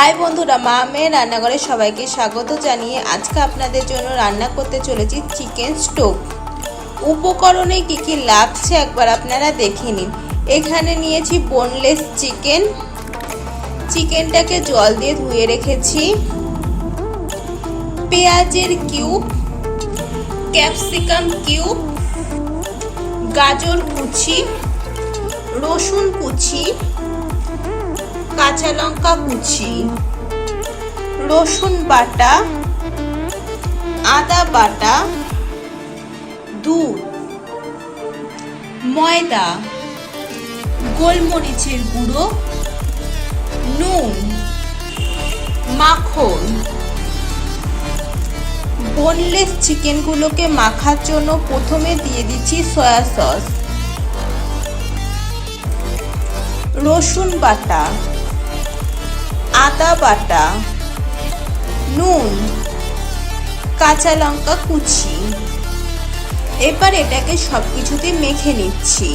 মা মেয়ের রান্নাঘরে সবাইকে স্বাগত জানিয়ে আজকে আপনাদের জন্য রান্না করতে চলেছি চিকেন স্টোভ উপকরণে কি কি লাগছে একবার আপনারা দেখে নিন। এখানে নিয়েছি বোনলেস চিকেন চিকেনটাকে জল দিয়ে ধুয়ে রেখেছি, পেঁয়াজের কিউব ক্যাপসিকাম কিউব গাজর কুচি, রসুন কুচি কাঁচা লঙ্কা কুচি, রসুন বাটা, আদা বাটা, দুধ, ময়দা, গোলমরিচের গুঁড়ো, নুন, মাখন। বোনলেস চিকেনগুলোকে মাখার জন্য প্রথমে দিয়ে দিচ্ছি সয়া সস রসুন বাটা। আদা বাটা, নুন, কাঁচা লঙ্কা কুচি। এবার এটাকে সব কিছুতে মেখে নিচ্ছি।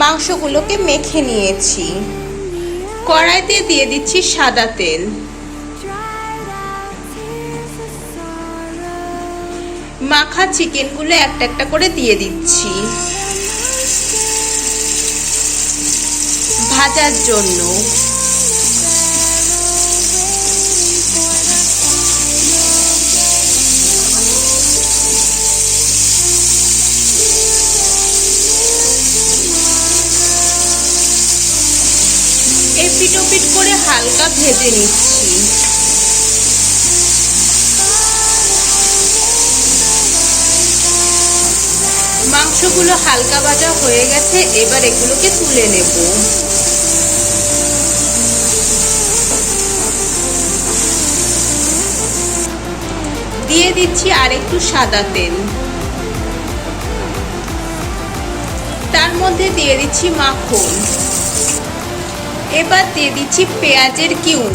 মাংসগুলোকে মেখে নিয়েছি। কড়াইতে দিয়ে দিচ্ছি সাদা তেল। মাখা চিকেনগুলো একটা একটা করে দিয়ে দিচ্ছি। ভাজার জন্য। এপিট ওপিট করে হালকা ভেজে নিচ্ছি। মাংসগুলো হালকা ভাজা হয়ে গেছে, এবার এগুলোকে তুলে নেব। দিয়ে দিচ্ছি আর একটু সাদা তেল। তার মধ্যে দিয়ে দিচ্ছি মাখন। এবার দিয়ে দিচ্ছি পেঁয়াজের কিউব।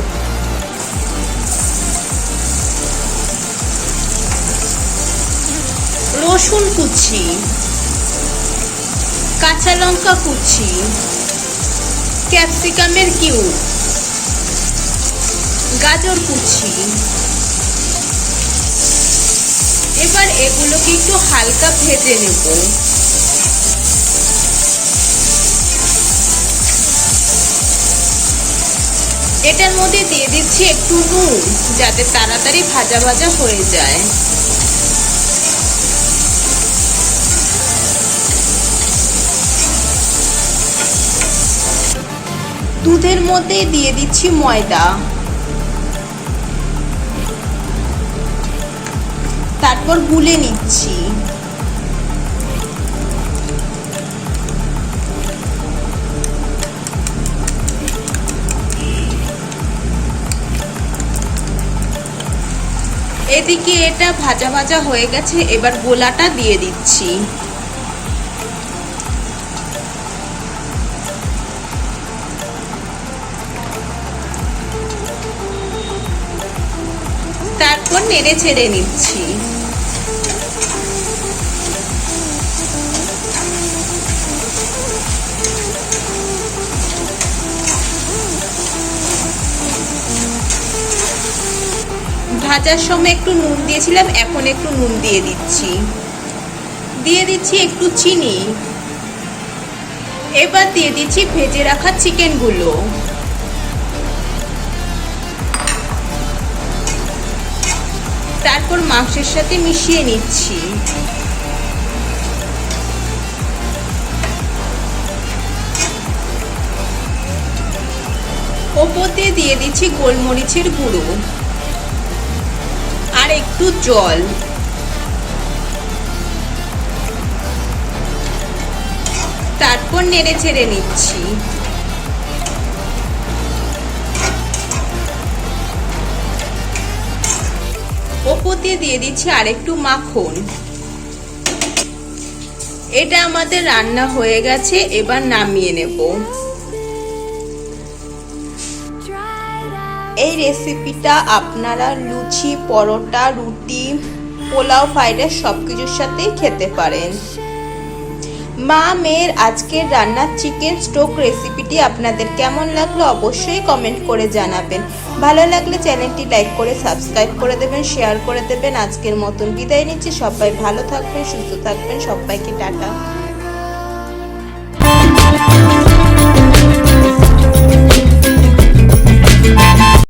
রসুন কুচি, কাঁচা লঙ্কা কুচি, ক্যাপসিকামের কিউব, গাজর কুচি। এবার এগুলোকে একটু হালকা ভেজে নেব। এটার মধ্যে দিয়ে দিচ্ছি একটু নুন, যাতে তাড়াতাড়ি ভাজা ভাজা হয়ে যায়। দুধের মধ্যে দিয়ে দিচ্ছি ময়দা। তারপর গুলে নিচ্ছি। এদিকে এটা ভাজা ভাজা হয়ে গেছে, এবার গোলাটা দিয়ে দিচ্ছি। তারপর নেড়ে ছেড়ে নিচ্ছি। ভাজার সময় একটু নুন দিয়েছিলাম, এখন একটু নুন দিয়ে দিচ্ছি। দিয়ে দিচ্ছি একটু চিনি। এবার দিয়ে দিচ্ছি ভেজে রাখা চিকেনগুলো তারপর মাংসের সাথে মিশিয়ে নিচ্ছি। ওপর দিয়ে দিয়ে দিচ্ছি গোলমরিচের গুঁড়ো। আর একটু জল। তারপর নেড়ে ছেড়ে নিচ্ছি। ওপর দিয়ে দিয়ে দিচ্ছি আরেকটু মাখন। এটা আমাদের রান্না হয়ে গেছে, এবার নামিয়ে নেব। এই রেসিপিটা আপনারা লুচি, পরোটা, রুটি, পোলাও, ফ্রাইড রাইস সব কিছুর সাথেই খেতে পারেন। মা মেয়ের আজকের রান্নার চিকেন স্টোক রেসিপিটি আপনাদের কেমন লাগল অবশ্যই কমেন্ট করে জানাবেন। ভালো লাগলে চ্যানেলটি লাইক করে, সাবস্ক্রাইব করে দেবেন, শেয়ার করে দেবেন। আজকের মতন বিদায় নিচ্ছি। সবাই ভালো থাকবেন, সুস্থ থাকবেন। সবাইকে টাটা।